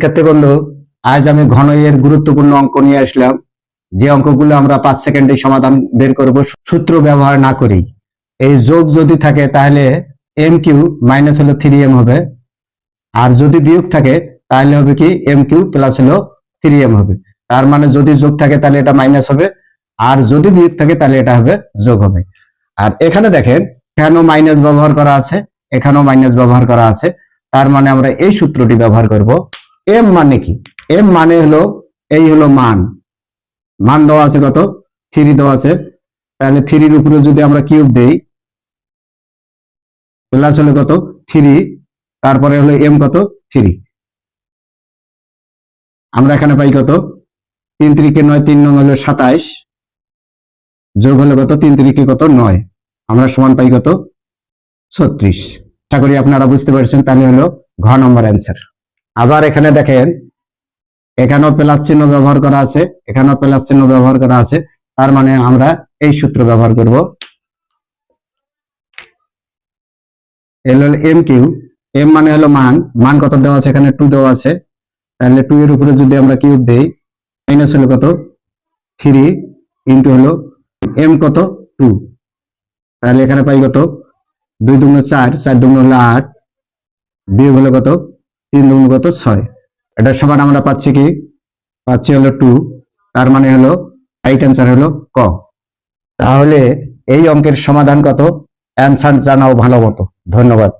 শিক্ষার্থী বন্ধু, আজ আমি ঘনইয়ের গুরুত্বপূর্ণ অঙ্ক নিয়ে আসলাম। যে অঙ্কগুলো আমরা পাঁচ সেকেন্ডে সমাধান বের করব, সূত্র ব্যবহার না করি। এই যোগ যদি থাকে, তাহলে এম কিউ মাইনাস হলো থ্রি এম হবে। আর যদি বিয়োগ থাকে, তাহলে হবে কি এম কিউ প্লাস হলো থ্রি এম হবে। তার মানে যদি যোগ থাকে, তাহলে এটা মাইনাস হবে। আর যদি বিয়োগ থাকে, তাহলে এটা হবে যোগ হবে। আর এখানে দেখেন, এখানেও মাইনাস ব্যবহার করা আছে, এখানেও মাইনাস ব্যবহার করা আছে। তার মানে আমরা এই সূত্রটি ব্যবহার করব। এম মানে কি? এম মানে হলো, এই হলো মান। মান দেওয়া আছে কত? থ্রি দেওয়া আছে। তাহলে থ্রির উপরে যদি আমরা কিউব দেই প্লাস হলো কত? থ্রি তারপরে হলো এম কত? থ্রি আমরা এখানে পাই কত? তিন তিরিকে নয়, তিন নং হলো সাতাইশ। যোগ হলো কত? তিন তিরিকে কত? নয়। আমরা সমান পাই কত? ছত্রিশ। আশা করি আপনারা বুঝতে পারছেন, তাহলে হলো ঘ নম্বর অ্যান্সার আবার এখানে দেখেন, এখানেও প্লাস চিহ্ন ব্যবহার করা আছে, এখানেও প্লাস চিহ্ন ব্যবহার করা আছে, তার মানে আমরা এই সূত্র ব্যবহার করব। এল হলো এম কিউ, এম মানে হলো মান মান কত দেওয়া আছে এখানে? টু দেওয়া আছে। তাহলে টু এর উপরে যদি আমরা কিউব দেই মাইনাস হলো কত? থ্রি ইন্টু হলো এম কত? টু। তাহলে এখানে পাই কত? দুই দুগুণ চার চার দুগুণ হলো আট, বিয়োগ হলো কত? তিন দুগুণগত ছয়। এটা সমান আমরা পাচ্ছি কি? পাচ্ছি হলো টু তার মানে হলো রাইট অ্যান্সার হলো ক। তাহলে এই অঙ্কের সমাধান কত? অ্যান্সার জানাও ভালো মতো। ধন্যবাদ।